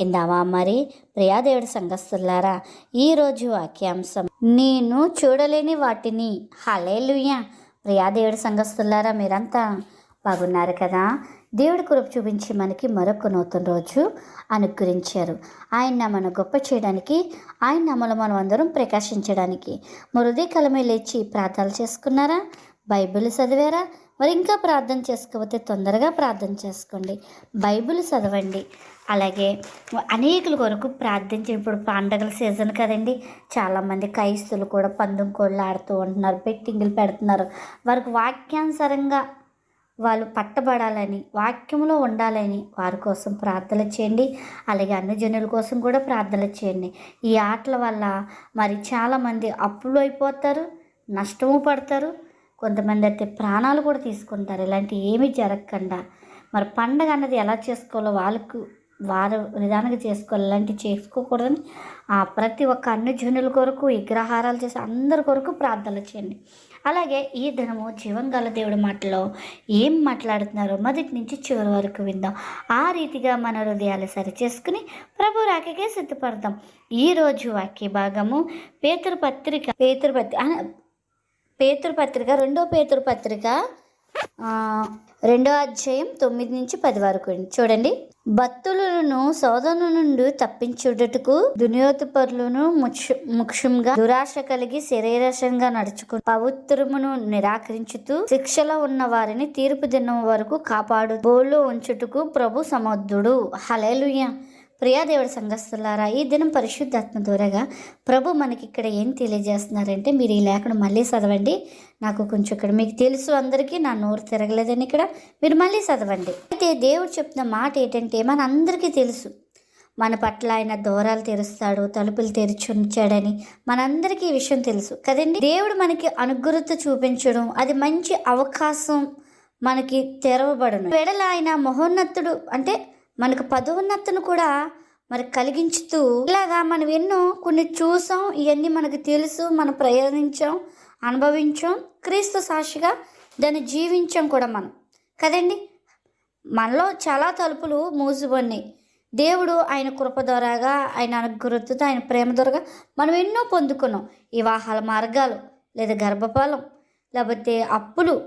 ఇందామా మరి? ప్రియాదేవుడి సంఘస్థులారా ఈరోజు వాక్యాంశం. నేను చూడలేని వాటిని. హలేలుయ్య ప్రియాదేవుడి సంఘస్థులారా మీరంతా బాగున్నారు కదా? దేవుడి కృప చూపించి మనకి మరొక నూతన రోజు అనుగ్రహించారు. ఆయన మనం గొప్ప చేయడానికి ఆయన నమ్మలు మనం అందరం ప్రకాశించడానికి. మరుదే కలమే లేచి ప్రార్థనలు చేసుకున్నారా? బైబిల్ చదివారా? మరి ఇంకా ప్రార్థన చేసుకోకపోతే తొందరగా ప్రార్థన చేసుకోండి. బైబిల్ చదవండి. అలాగే అనేకుల కొరకు ప్రార్థించి ఇప్పుడు పండగల సీజన్ కదండి. చాలామంది క్రైస్తులు కూడా పందెం కోళ్ళు ఆడుతూ ఉంటున్నారు బెట్టింగులు పెడుతున్నారు. వారికి వాక్యానుసారంగా వాళ్ళు పట్టబడాలని వాక్యంలో ఉండాలని వారి కోసం ప్రార్థన చేయండి. అలాగే అన్ని జనుల కోసం కూడా ప్రార్థన చేయండి. ఈ ఆటల వల్ల మరి చాలామంది అప్పులు అయిపోతారు నష్టము పడతారు కొంతమంది అయితే ప్రాణాలు కూడా తీసుకుంటారు. ఇలాంటివి ఏమీ జరగకుండా మరి పండగ అన్నది ఎలా చేసుకోవాలో వాళ్ళకు వారు విధానంగా చేసుకోవాలి ఇలాంటివి చేసుకోకూడదని ఆ ప్రతి ఒక్క అన్ని జనుల కొరకు విగ్రహారాలు చేసి అందరి కొరకు ప్రార్థనలు చేయండి. అలాగే ఈ దినము జీవంగల దేవుడి మాటలో ఏం మాట్లాడుతున్నారో మొదటి నుంచి చివరి వరకు విందాం. ఆ రీతిగా మన హృదయాలు సరిచేసుకుని ప్రభు రాకకే సిద్ధపడదాం ఈరోజు వాక్య భాగము పేతురు పత్రిక పేతురు పత్రిక పేతురు పత్రిక రెండో పేతురు పత్రిక రెండో అధ్యాయం తొమ్మిది నుంచి పది వరకు చూడండి. భక్తులను శోధన నుండి తప్పించుటకు దునియోత్పరులను ముక్ష ముఖ్యంగా దురాశ కలిగి శరీరశంగా నడుచుకు పవిత్రమును నిరాకరించుతూ శిక్షలో ఉన్న వారిని తీర్పు దినం వరకు కాపాడు బోలు ఉంచుటకు ప్రభు సమర్థుడు. హలేలుయ్య ప్రియాదేవుడి సంఘస్థులారా ఈ దినం పరిశుద్ధాత్మ దూరగా ప్రభు మనకి ఇక్కడ ఏం తెలియజేస్తున్నారంటే మీరు ఈ లేఖను మళ్ళీ చదవండి. నాకు కొంచెం ఇక్కడ మీకు తెలుసు అందరికీ నా నోరు తిరగలేదని ఇక్కడ మీరు మళ్ళీ చదవండి. అయితే దేవుడు చెప్తున్న మాట ఏంటంటే మన అందరికీ తెలుసు. మన పట్ల ఆయన దూరాలు తెరుస్తాడు తలుపులు తెరిచి ఉంచాడని మనందరికీ ఈ విషయం తెలుసు. కదండి? దేవుడు మనకి అనుగ్రత చూపించడం అది మంచి అవకాశం మనకి తెరవబడను. వెడల ఆయన మహోన్నతుడు అంటే మనకు పదోన్నతను కూడా మరి కలిగించుతూ ఇలాగా మనం ఎన్నో కొన్ని చూసాం ఇవన్నీ మనకు తెలుసు మనం ప్రయాణించాం అనుభవించాం క్రీస్తు సాక్షిగా దాన్ని జీవించాం కూడా మనం. కదండి? మనలో చాలా తలుపులు మూసిపోయినాయి దేవుడు ఆయన కృప ద్వారాగా ఆయన అనుగ్రహతో ఆయన ప్రేమ ద్వారాగా మనం ఎన్నో పొందుకున్నాం. వివాహాల మార్గాలు లేదా గర్భఫలం లేకపోతే అప్పులు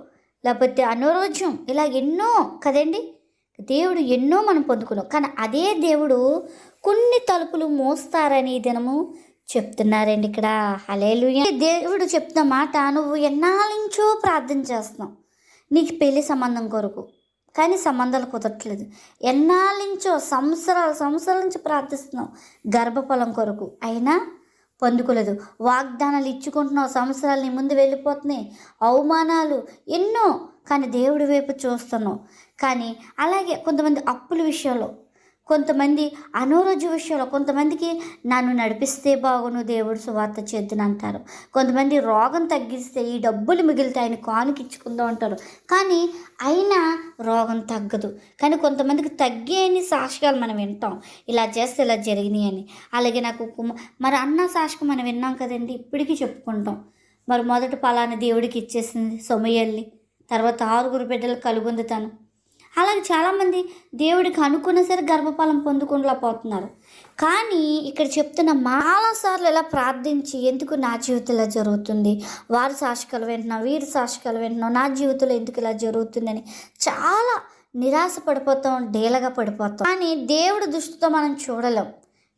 లేకపోతే అనారోగ్యం ఇలా ఎన్నో కదండి? దేవుడు ఎన్నో మనం పొందుకున్నాం. కానీ అదే దేవుడు కొన్ని తలుపులు మోస్తారని ఈ దినము చెప్తున్నారండి ఇక్కడ. హలేలు దేవుడు చెప్తున్న మాట నువ్వు ఎన్నాళ్ళించో ప్రార్థన చేస్తున్నావు. నీకు పెళ్ళి సంబంధం కొరకు. కానీ సంబంధాలు కుదరట్లేదు. ఎన్నాళ్ళించో సంవత్సరాలు సంవత్సరాల నుంచి ప్రార్థిస్తున్నావు గర్భఫలం కొరకు. అయినా పొందుకోలేదు. వాగ్దానాలు ఇచ్చుకుంటున్నావు. సంవత్సరాలు నీ ముందు వెళ్ళిపోతున్నాయి. అవమానాలు ఎన్నో కానీ దేవుడి వైపు చూస్తున్నావు కానీ అలాగే కొంతమంది అప్పుల విషయంలో కొంతమంది అనారోగ్య విషయంలో కొంతమందికి నన్ను నడిపిస్తే బాగును దేవుడు సువార్త చేద్దును అంటారు. కొంతమంది రోగం తగ్గిస్తే ఈ డబ్బులు మిగిలితే ఆయన ఇచ్చుకుందాం అంటారు. కానీ అయినా రోగం తగ్గదు. కానీ కొంతమందికి తగ్గేని సాక్ష్యాలు మనం వింటాం. ఇలా చేస్తే ఇలా జరిగినాయి అని. అలాగే నాకు కుమ- మరి అన్న సాక్షి మనం విన్నాం కదండి ఇప్పటికీ చెప్పుకుంటాం. మరి మొదట పలానా దేవుడికి ఇచ్చేసింది సొమయల్లి తర్వాత ఆరుగురు బిడ్డలు కలుగొందుతాను. అలాగే చాలామంది దేవుడికి అనుకున్న సరే గర్భఫలం పొందుకుండలేకపోతున్నారు కానీ ఇక్కడ చెప్తున్న చాలాసార్లు ఇలా ప్రార్థించి ఎందుకు నా జీవితంలో జరుగుతుంది? వారి సాక్షికలు వింటున్నాం వీరి సాక్షికలు వింటున్నాం నా జీవితంలో ఎందుకు ఇలా జరుగుతుందని చాలా నిరాశ పడిపోతాం డేలగా పడిపోతాం. కానీ దేవుడి దృష్టితో మనం చూడలేం.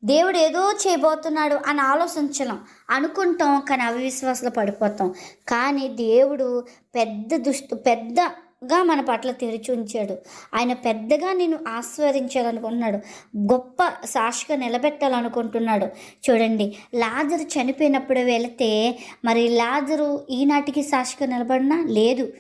దేవుడు ఏదో చేయబోతున్నాడు అని ఆలోచించలేం. అనుకుంటాం కానీ అవిశ్వాసంలో పడిపోతాం. కానీ దేవుడు పెద్ద దుష్టు పెద్దగా మన పట్ల తెరిచి ఉంచాడు. ఆయన పెద్దగా నేను ఆస్వాదించాలనుకుంటున్నాడు గొప్ప సాక్షిగా నిలబెట్టాలనుకుంటున్నాడు. చూడండి లాజరు చనిపోయినప్పుడు వెళితే మరి లాజరు ఈనాటికి సాక్షిగా నిలబడినా? లేదు.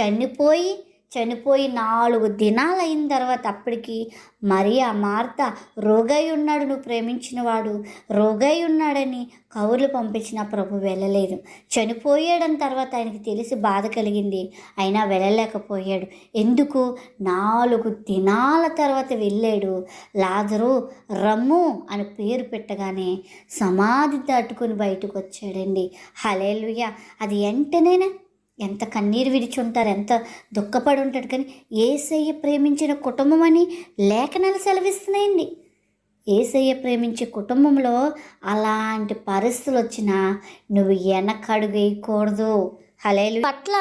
చనిపోయి చనిపోయి నాలుగు దినాలు అయిన తర్వాత అప్పటికి మరియా మార్త రోగై ఉన్నాడు నువ్వు ప్రేమించినవాడు రోగై ఉన్నాడని కౌరులు పంపించిన ప్రభు వెళ్ళలేదు. చనిపోయాడని తర్వాత ఆయనకి తెలిసి బాధ కలిగింది. అయినా వెళ్ళలేకపోయాడు. ఎందుకు? నాలుగు దినాల తర్వాత వెళ్ళాడు. లాజరు రమ్ము అని పేరు పెట్టగానే సమాధి దాటుకొని బయటకు వచ్చాడండి హలేలుయ అది వెంటనేనే ఎంత కన్నీరు విడిచి ఉంటారు ఎంత దుఃఖపడి ఉంటాడు కానీ ఏసయ్య ప్రేమించిన కుటుంబం అని లేఖనాలు సెలవిస్తున్నాయండి. ఏసయ్య ప్రేమించే కుటుంబంలో అలాంటి పరిస్థితులు వచ్చినా నువ్వు వెనకడుగు వేయకూడదు హలేలు పట్ల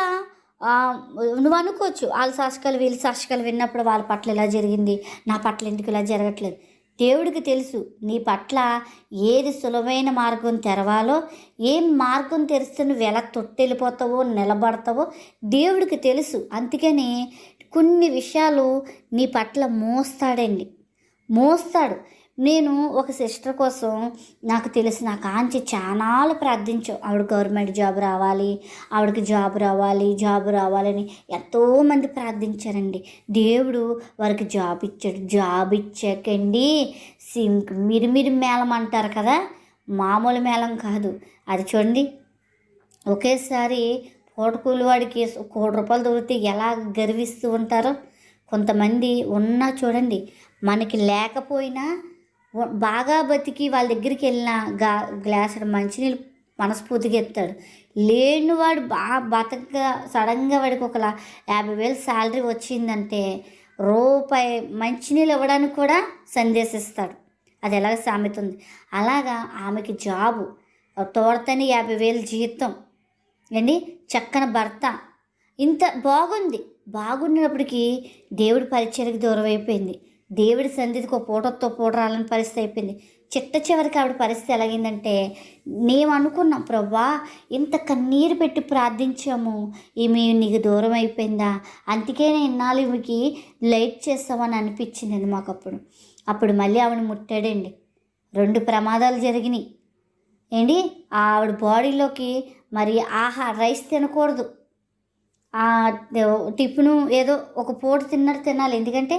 నువ్వు అనుకోవచ్చు వాళ్ళ సాక్షికాలు వీళ్ళ సాక్షికాలు విన్నప్పుడు వాళ్ళ పట్ల ఇలా జరిగింది నా పట్ల ఎందుకు ఇలా జరగట్లేదు. దేవుడికి తెలుసు నీ పట్ల ఏది సులభమైన మార్గం తెరవాలో ఏం మార్గం తెరిస్తే నువ్వు ఎలా తొట్టెళ్ళిపోతావో నిలబడతావో దేవుడికి తెలుసు. అందుకని కొన్ని విషయాలు నీ పట్ల మోస్తాడండి. మోస్తాడు. నేను ఒక సిస్టర్ కోసం నాకు తెలిసి నా కాంచి చాలాలు ప్రార్థించాం. ఆవిడ గవర్నమెంట్ జాబ్ రావాలి ఆవిడకి జాబ్ రావాలి జాబ్ రావాలని ఎంతోమంది ప్రార్థించారండి. దేవుడు వారికి జాబ్ ఇచ్చాడు. జాబ్ ఇచ్చాకండి సింక్ మిరిమిరి మేళం అంటారు కదా? మామూలు మేళం కాదు. అది చూడండి. ఒకేసారి పూటకూలి వాడికి కోటి రూపాయలు దొరికితే ఎలా గర్విస్తూ ఉంటారో? కొంతమంది ఉన్నా చూడండి. మనకి లేకపోయినా బాగా బతికి వాళ్ళ దగ్గరికి వెళ్ళిన గా గ్లాసుడు మంచినీళ్ళు మనస్ఫూర్తిగా ఎత్తాడు లేనివాడు బాగా బతకగా సడన్గా వాడికి ఒక యాభై వేలు శాలరీ వచ్చిందంటే రూపాయి మంచినీళ్ళు ఇవ్వడానికి కూడా సందేశిస్తాడు. అది ఎలాగ సామెత ఉంది. అలాగా ఆమెకి జాబు తోడతని యాభై వేలు జీతం ఏంటి? చక్కని భర్త. ఇంత బాగుంది. బాగున్నప్పటికీ దేవుడి పరిచయకు దూరం అయిపోయింది. దేవుడి సన్నిధికి ఒక పూటతో పూట రాలని పరిస్థితి అయిపోయింది. చిట్ట చివరికి ఆవిడ పరిస్థితి ఎలాగిందంటే మేము అనుకున్నాం ప్రభా ఇంత కన్నీరు పెట్టి ప్రార్థించాము. ఈమె నీకు దూరం అయిపోయిందా? అందుకే నేను ఇన్నాళ్ళు ఈమెకి లైట్ చేస్తామని అనిపించింది మాకు అప్పుడు అప్పుడు మళ్ళీ ఆవిడ ముట్టాడండి. రెండు ప్రమాదాలు జరిగినాయి. ఏంటి? ఆవిడ బాడీలోకి మరి ఆహా రైస్ తినకూడదు. ఆ టిఫిను ఏదో ఒక పూట తిన్నట్టు తినాలి. ఎందుకంటే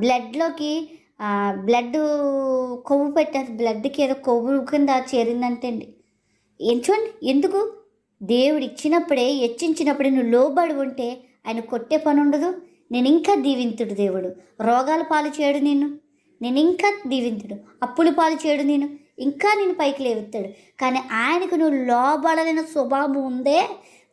బ్లడ్లోకి బ్లడ్ కొవ్వు పెట్టారు బ్లడ్కి ఏదో కొవ్వు కింద చేరిందంటే అండి చూడండి ఎందుకు? దేవుడు ఇచ్చినప్పుడే హెచ్చించినప్పుడే నువ్వు లోబడి ఉంటే ఆయన కొట్టే పని ఉండదు. నేను ఇంకా దీవింతుడు దేవుడు. రోగాల పాలు చేయడు నేను నేను ఇంకా దీవింతుడు. అప్పుల పాలు చేయడు నేను ఇంకా నేను పైకి లేవుతాడు కానీ ఆయనకు నువ్వు లోబడలేని స్వభావం ఉందే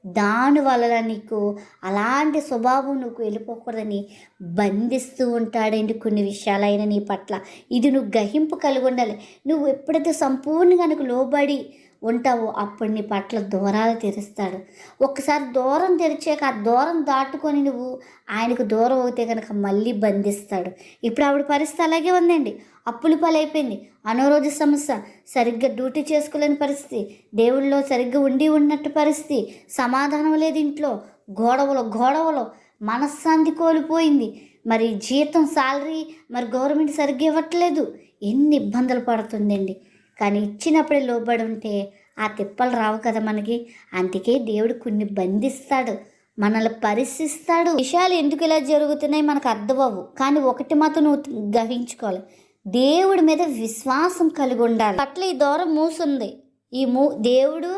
దాని నీకు అలాంటి స్వభావం నువ్వు వెళ్ళిపోకూడదని బంధిస్తూ ఉంటాడండి కొన్ని విషయాలైన నీ పట్ల. ఇది నువ్వు గ్రహింపు కలిగి ఉండాలి. నువ్వు ఎప్పుడైతే సంపూర్ణంగా నీకు లోబడి ఉంటావో అప్పుడు నీ పట్ల దూరాలు తెరుస్తాడు. ఒక్కసారి దూరం తెరిచాక ఆ దూరం దాటుకొని నువ్వు ఆయనకు దూరం అవుతే కనుక మళ్ళీ బంధిస్తాడు. ఇప్పుడు ఆవిడ పరిస్థితి అలాగే ఉందండి. అప్పులు పాలైపోయింది. అనారోగ్య సమస్య. సరిగ్గా డ్యూటీ చేసుకోలేని పరిస్థితి. దేవుళ్ళలో సరిగ్గా ఉండి ఉన్నట్టు పరిస్థితి. సమాధానం లేదు ఇంట్లో. గొడవలు గొడవలు. మనశ్శాంతి కోల్పోయింది. మరి జీతం శాలరీ మరి గవర్నమెంట్ సరిగ్గా ఇవ్వట్లేదు. ఎన్ని ఇబ్బందులు పడుతుందండి. కానీ ఇచ్చినప్పుడే లోబడి ఉంటే ఆ తిప్పలు రావు కదా మనకి. అందుకే దేవుడు కొన్ని బంధిస్తాడు. మనల్ని పరిశిస్తాడు. విషయాలు ఎందుకు ఇలా జరుగుతున్నాయి మనకు అర్థమవు కానీ ఒకటి మాత్రం నువ్వు గ్రహించుకోవాలి. దేవుడి మీద విశ్వాసం కలిగి ఉండాలి. పట్ల ఈ దూరం మూసుంది. ఈ మూ దేవుడు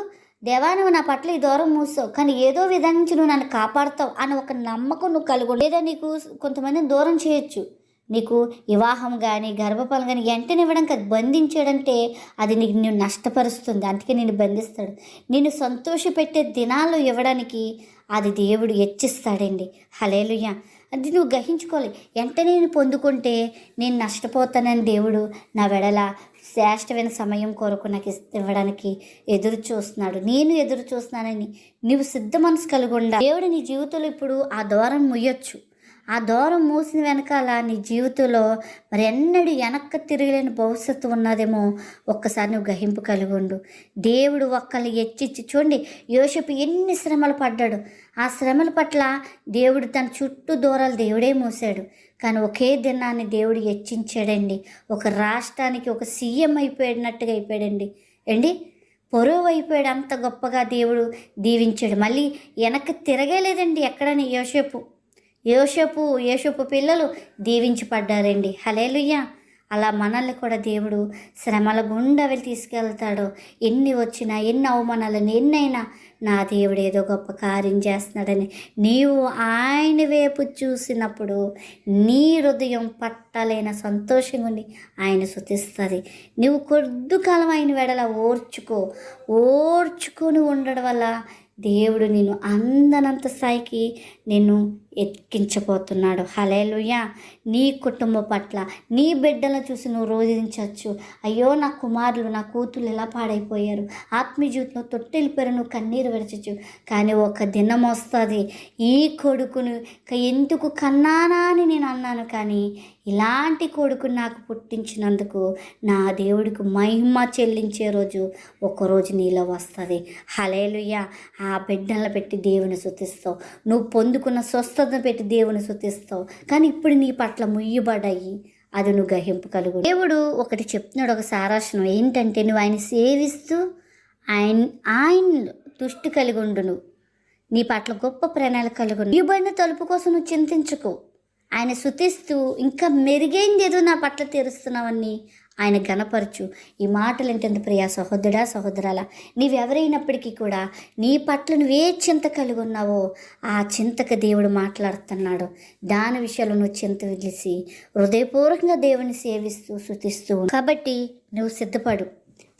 దేవా నువ్వు నా పట్ల ఈ దూరం మూసావు. కానీ ఏదో విధంగా నుంచి నువ్వు నన్ను కాపాడుతావు అని ఒక నమ్మకం నువ్వు కలిగి లేదా నీకు కొంతమందిని దూరం చేయొచ్చు. నీకు వివాహం కానీ గర్భఫలం కానీ వెంటనే ఇవ్వడం కాదు. బంధించాడంటే అది నీకు నేను నష్టపరుస్తుంది. అందుకే నేను బంధిస్తాడు. నేను సంతోషపెట్టే దినాలు ఇవ్వడానికి అది దేవుడు హెచ్చిస్తాడండి. హలేలుయ్య అది నువ్వు గ్రహించుకోవాలి. ఎంత నేను పొందుకుంటే నేను నష్టపోతానని దేవుడు నా వెడల శ్రేష్టమైన సమయం కొరకు నాకు ఇవ్వడానికి ఎదురు చూస్తున్నాడు. నేను ఎదురు చూస్తున్నానని నువ్వు సిద్ధ మనసు కలిగి దేవుడు నీ జీవితంలో ఇప్పుడు ఆ ద్వారం ముయ్యొచ్చు. ఆ దూరం మూసిన వెనకాల నీ జీవితంలో మరి ఎన్నడూ వెనక్కి తిరగలేని భవిష్యత్తు ఉన్నదేమో ఒక్కసారి నువ్వు గ్రహింపు కలిగి ఉండు. దేవుడు ఒక్కరిని హెచ్చిచ్చి చూడండి యోషపు ఎన్ని శ్రమలు పడ్డాడు. ఆ శ్రమల పట్ల దేవుడు తన చుట్టూ దూరాలు దేవుడే మూసాడు కానీ ఒకే దినాన్ని దేవుడు హెచ్చించాడండి. ఒక రాష్ట్రానికి ఒక సీఎం అయిపోయినట్టుగా అయిపోయాడండి. ఏండి పొరువు అయిపోయాడు అంత గొప్పగా దేవుడు దీవించాడు. మళ్ళీ వెనక్కి తిరగలేదండి ఎక్కడని యోసేపు. యోషపు యోషపు పిల్లలు దీవించబడ్డారండి. హలేలుయ్యా అలా మనల్ని కూడా దేవుడు శ్రమల గుండా వెళ్ళి తీసుకెళ్తాడు. ఎన్ని వచ్చినా ఎన్ని అవమానాలను ఎన్నైనా నా దేవుడు ఏదో గొప్ప కార్యం చేస్తున్నాడని నీవు ఆయన వైపు చూసినప్పుడు నీ హృదయం పట్టలేన సంతోషంగా ఉండి ఆయన శుతిస్తుంది నువ్వు కొద్ది కాలం ఆయన వెడల ఓర్చుకో. ఓర్చుకొని ఉండడం వల్ల దేవుడు నేను అందనంత స్థాయికి నిన్ను ఎక్కించబోతున్నాడు హలేలుయ నీ కుటుంబం పట్ల నీ బిడ్డలను చూసి నువ్వు రోధించవచ్చు. అయ్యో నా కుమారులు నా కూతురు ఎలా పాడైపోయారు? ఆత్మీయ జీవితంలో నువ్వు కన్నీరు విడచచ్చు కానీ ఒక దినం వస్తుంది. ఈ కొడుకును ఎందుకు కన్నానా అని నేను అన్నాను. కానీ ఇలాంటి కొడుకు నాకు పుట్టించినందుకు నా దేవుడికి మహిమ చెల్లించే రోజు ఒకరోజు నీలో వస్తుంది. హలేలుయ్య ఆ బిడ్డలను పెట్టి దేవుని శుతిస్తావు నువ్వు పొందుకున్న స్వస్థ స్తోత్రం పెట్టి దేవుని శుతిస్తావు కానీ ఇప్పుడు నీ పట్ల ముయ్యబడ్డాయి అది నువ్వు గ్రహింపు కలుగు దేవుడు ఒకటి చెప్తున్నాడు ఒక సారాశనం ఏంటంటే నువ్వు ఆయన సేవిస్తూ ఆయన ఆయన తుష్టి కలిగి ఉండు నువ్వు నీ పట్ల గొప్ప ప్రణాళిక కలుగు ఇవ్వబడిన తలుపు కోసం నువ్వు చింతించుకో. ఆయన శుతిస్తూ ఇంకా మెరుగైంది ఏదో నా పట్ల తెరుస్తున్నావని ఆయన గణపరచు. ఈ మాటలు ఏంటంత ప్రియా సహోదరా సహోదరాల నీవెవరైనప్పటికీ కూడా నీ పట్ల నువ్వే చింత కలిగి ఉన్నావో ఆ చింతకు దేవుడు మాట్లాడుతున్నాడు. దాని విషయాలు నువ్వు చింత విడిసి హృదయపూర్వకంగా దేవుని సేవిస్తూ శుతిస్తూ కాబట్టి నువ్వు సిద్ధపడు.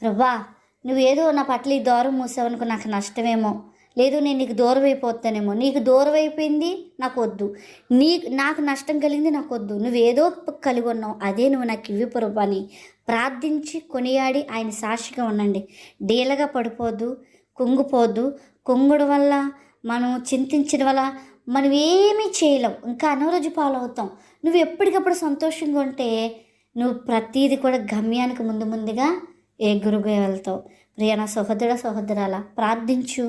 ప్రభా నువ్వేదో నా పట్ల ఈ దూరం మూసావనుకో నాకు నష్టమేమో. లేదు నేను నీకు దూరం అయిపోతానేమో నీకు దూరం అయిపోయింది నాకు వద్దు నీ నాకు నష్టం కలిగింది నాకు వద్దు నువ్వేదో కలిగి ఉన్నావు అదే నువ్వు నాకు ఇవ్వి అని ప్రార్థించి కొనియాడి ఆయన సాక్షిగా ఉండండి. డీలగా పడిపోద్దు కుంగిపోద్దు కుంగుడు వల్ల మనం చింతించడం వల్ల మనం ఏమీ చేయలేం. ఇంకా అనారోజు పాలవుతాం. నువ్వు ఎప్పటికప్పుడు సంతోషంగా ఉంటే నువ్వు ప్రతీది కూడా గమ్యానికి ముందు ముందుగా ఎగురుగా వెళ్తావు. ప్రియాణ సహోదర సహోదరాల ప్రార్థించు.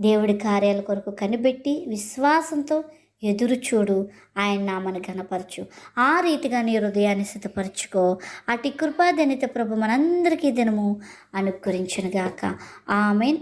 దేవుడి కార్యాల కొరకు కనిపెట్టి విశ్వాసంతో ఎదురు చూడు. ఆయన నామని గనపరచు ఆ రీతిగా నీ హృదయాన్ని సిద్ధపరచుకో. అటు కృపాదనిత ప్రభు మనందరికీ దినము అనుగ్రహించునుగాక. ఆమెన్.